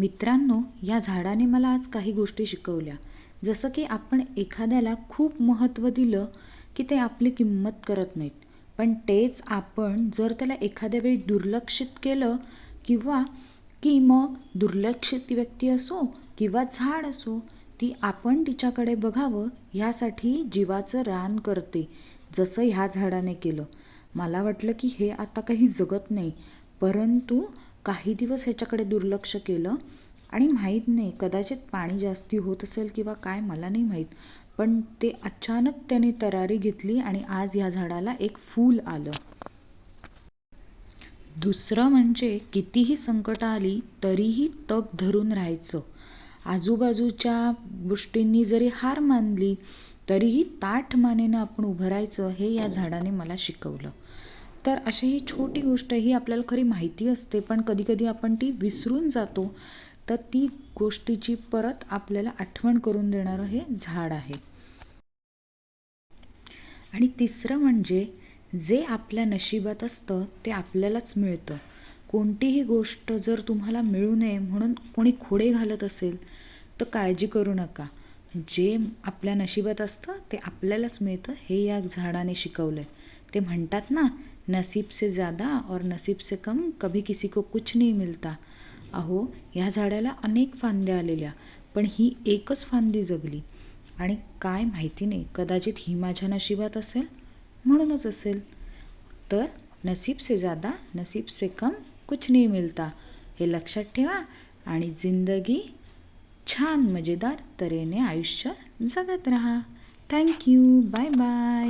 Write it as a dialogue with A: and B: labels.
A: मित्रांनो या झाडाने मला आज काही गोष्टी शिकवल्या. जसं की आपण एखाद्याला खूप महत्त्व दिलं की ते आपली किंमत करत नाहीत. पण तेच आपण जर त्याला एखाद्या वेळी दुर्लक्षित केलं किंवा की मग दुर्लक्षित व्यक्ती असो किंवा झाड असो ती आपण तिच्याकडे बघावं ह्यासाठी जीवाचं रान करते जसं ह्या झाडाने केलं. मला वाटलं की हे आता काही जगत नाही परंतु काही दिवस ह्याच्याकडे दुर्लक्ष केलं. आणि माहीत नाही कदाचित पाणी जास्ती होत असेल किंवा काय मला नाही माहीत. पण ते अचानक त्याने तरारी घेतली आणि आज ह्या झाडाला एक फूल आलं. दुसरं म्हणजे कितीही संकट आली तरीही तग धरून राहायचं. आजूबाजूच्या गोष्टींनी जरी हार मानली तरीही ताठ मानेनं आपण उभं राहायचं हे या झाडाने मला शिकवलं. तर अशी ही छोटी गोष्ट ही आपल्याला खरी माहिती असते पण कधीकधी आपण ती विसरून जातो. तर ती गोष्टीची परत आपल्याला आठवण करून देणारं हे झाड आहे. आणि तिसरं म्हणजे जे आपल्या नशिबात असतं ते आपल्यालाच मिळतं. कोणतीही गोष्ट जर तुम्हाला मिळू नये म्हणून कोणी खोडे घालत असेल तर काळजी करू नका. जे आपल्या नशिबात असतं ते आपल्यालाच मिळतं. हे या झाडाने शिकवलं आहे ते म्हणतात ना नसीब से ज़्यादा और नसीब से कम कभी किसी को कुछ नहीं मिलता। अहो ह्या झाडाला अनेक फांद्या आलेल्या पण ही एकच फांदी जगली. आणि काय माहिती नाही कदाचित ही माझ्या नशिबात असेल? म्हणूनच असेल. तर नसीब से ज़्यादा नसीब से कम कुछ नहीं मिलता. हे लक्षात ठेवा आणि जिंदगी छान मजेदार तऱ्हेने आयुष्य जगत राहा. Thank you bye bye